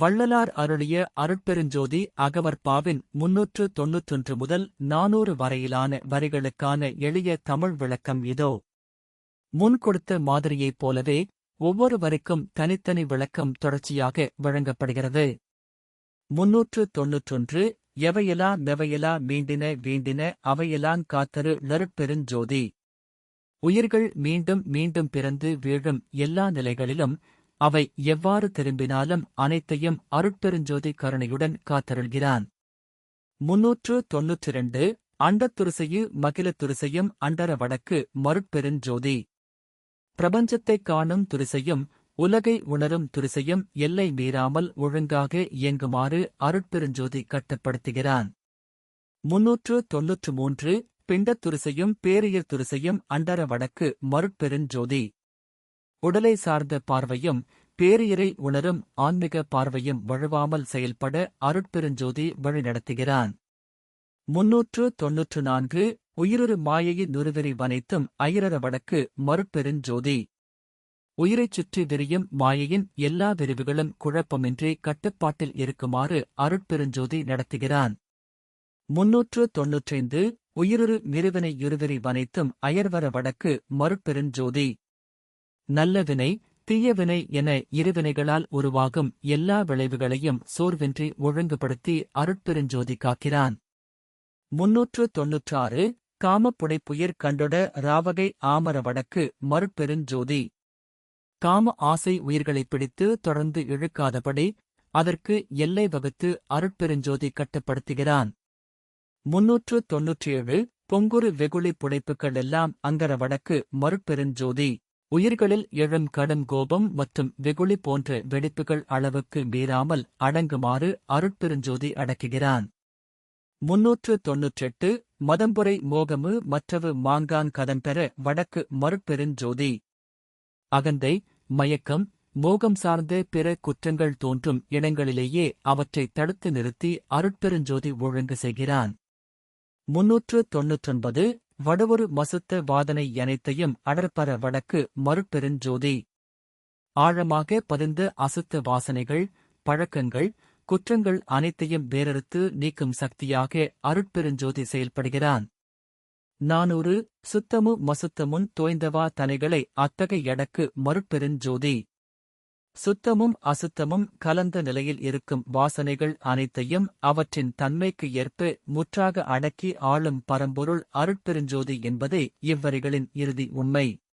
வள்ளலார் அருளிய அருட்பெருஞ்சோதி அகவற்பாவின் முன்னூற்று தொன்னூற்றொன்று முதல் நானூறு வரையிலான வரிகளுக்கான எளிய தமிழ் விளக்கம் இதோ. முன் கொடுத்த மாதிரியைப் போலவே ஒவ்வொரு வரிக்கும் தனித்தனி விளக்கம் தொடர்ச்சியாக வழங்கப்படுகிறது. முன்னூற்று தொன்னூற்றொன்று எவையலா மெவையலா மீண்டின வீண்டின அவையலாங் காத்தரு நருட்பெருஞ்சோதி உயிர்கள் மீண்டும் மீண்டும் பிறந்து வீழும் எல்லா நிலைகளிலும் அவை எவ்வாறு திரும்பினாலும் அனைத்தையும் அருட்பெருஞ்சோதி கருணையுடன் காத்தருள்கிறான். முன்னூற்று தொன்னூற்றிரண்டு அண்டத்துரிசையு மகிழத்துரிசையும் அண்டர வடக்கு மருட்பெருஞ்சோதி. பிரபஞ்சத்தைக் காணும் துரிசையும் உலகை உணரும் துரிசையும் எல்லை மீறாமல் ஒழுங்காக இயங்குமாறு அருட்பெருஞ்சோதி கட்டுப்படுத்துகிறான். முன்னூற்று தொன்னூற்று மூன்று பிண்டத்துரிசையும் பேரியர் துரிசையும் அண்டர வடக்கு மருட்பெருஞ்சோதி. உடலை சார்ந்த பார்வையும் பேரியரை உணரும் ஆன்மீக பார்வையும் வழுவாமல் செயல்பட அருட்பெருஞ்சோதி வழிநடத்துகிறான். முன்னூற்று தொன்னூற்று நான்கு உயிருரு மாயையின் நுறுவெறி வனைத்தும் ஐரர வடக்கு மறுப்பெருஞ்சோதி உயிரைச் சுற்றி விரியும் மாயையின் எல்லா விரிவுகளும் குழப்பமின்றி கட்டுப்பாட்டில் இருக்குமாறு அருட்பெருஞ்சோதி நடத்துகிறான். முன்னூற்று தொன்னூற்றைந்து உயிருரு நிறுவனை இருவெறி வனைத்தும் அயர்வர வடக்கு மறுப்பெருஞ்சோதி நல்ல வினை தீயவினை என இருவினைகளால் உருவாகும் எல்லா விளைவுகளையும் சோர்வின்றி ஒழுங்குபடுத்தி அருட்பெருஞ்சோதி காக்கிறான். முன்னூற்று தொன்னூற்றாறு காமப்புடைப்புயிர் கண்டொட ராவகை ஆமர வடக்கு மறுப்பெருஞ்சோதி காம ஆசை உயிர்களைப் பிடித்து தொடர்ந்து இழுக்காதபடி அதற்கு எல்லை வகுத்து அருட்பெருஞ்சோதி கட்டுப்படுத்துகிறான். முன்னூற்று தொன்னூற்றேழு பொங்குரு வெகுளி புடைப்புகள் எல்லாம் அங்கர வடக்கு மறுப்பெருஞ்சோதி உயிர்களில் எழும் கடும் கோபம் மற்றும் வெகுளி போன்ற வெடிப்புகள் அளவுக்கு மீறாமல் அடங்குமாறு அருட்பெருஞ்சோதி அடக்குகிறான். முன்னூற்று தொன்னூற்றெட்டு மதம்புரை மோகமு மற்றவு மாங்கான் கதம்பெற வடக்கு மறுப்பெருஞ்சோதி அகந்தை மயக்கம் மோகம் சார்ந்த பிற குற்றங்கள் தோன்றும் இடங்களிலேயே அவற்றை தடுத்து நிறுத்தி அருட்பெருஞ்சோதி ஒழுங்கு செய்கிறான். முன்னூற்று தொன்னூற்றொன்பது வடவொரு மசுத்த வாதனை அனைத்தையும் அடர்பர வடக்கு மறுப்பெருஞ்சோதி ஆழமாக பதிந்த அசுத்த வாசனைகள் பழக்கங்கள் குற்றங்கள் அனைத்தையும் வேறறுத்து நீக்கும் சக்தியாக அருட்பெருஞ்சோதி செயல்படுகிறான். நானூறு சுத்தமு மசுத்தமுன் தோய்ந்தவா தனைகளை அத்தகைய எடக்கு மறுப்பெருஞ்சோதி சுத்தமும் அசுத்தமும் கலந்த நிலையில் இருக்கும் வாசனைகள் அனைத்தையும் அவற்றின் தன்மைக்கு ஏற்ப முற்றாக அடக்கி ஆளும் பரம்பொருள் அருட்பெருஞ்சோதி என்பதே இவ்வரிகளின் இறுதி உண்மை.